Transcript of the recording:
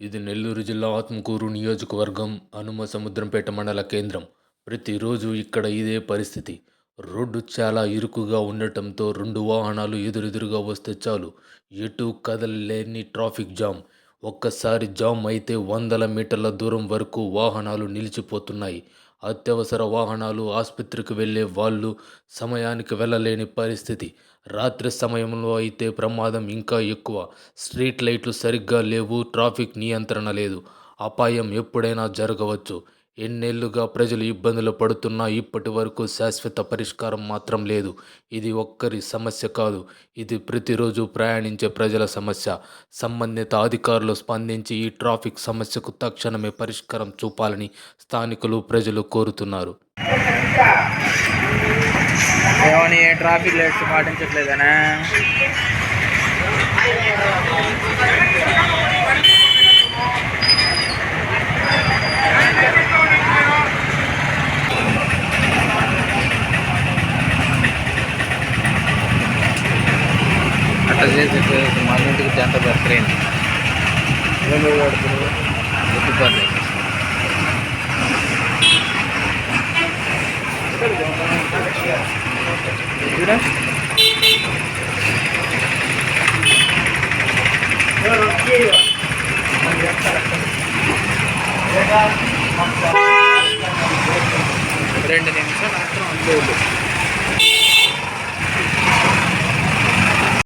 ఇది నెల్లూరు జిల్లా ఆత్మకూరు నియోజకవర్గం హనుమ సముద్రంపేట మండల కేంద్రం. ప్రతిరోజు ఇక్కడ ఇదే పరిస్థితి. రోడ్డు చాలా ఇరుకుగా ఉండటంతో రెండు వాహనాలు ఎదురెదురుగా వస్తే చాలు. ఎటు కదలలేని ట్రాఫిక్ జామ్. ఒక్కసారి జామ్ అయితే వందల మీటర్ల దూరం వరకు వాహనాలు నిలిచిపోతున్నాయి. అత్యవసర వాహనాలు ఆసుపత్రికి వెళ్ళే వాళ్ళు సమయానికి వెళ్ళలేని పరిస్థితి. రాత్రి సమయంలో అయితే ప్రమాదం ఇంకా ఎక్కువ. స్ట్రీట్ లైట్లు సరిగ్గా లేవు ట్రాఫిక్ నియంత్రణ లేదు. అపాయం ఎప్పుడైనా జరగవచ్చు. ఎన్నేళ్ళుగా ప్రజలు ఇబ్బందులు పడుతున్నా ఇప్పటి వరకు శాశ్వత పరిష్కారం మాత్రం లేదు. ఇది ఒక్కరి సమస్య కాదు. ఇది ప్రతిరోజు ప్రయాణించే ప్రజల సమస్య. సంబంధిత అధికారులు స్పందించి ఈ ట్రాఫిక్ సమస్యకు తక్షణమే పరిష్కారం చూపాలని స్థానికులు ప్రజలు కోరుతున్నారు. ట్రాఫిక్ లైట్స్ పాటించట్లేదనా. అట్లా చేసి మన ఇంటికి జంట ట్రైన్ గుర్తుపర్లేదు చూడా రెండు నిమిషాలు మాత్రం అంతే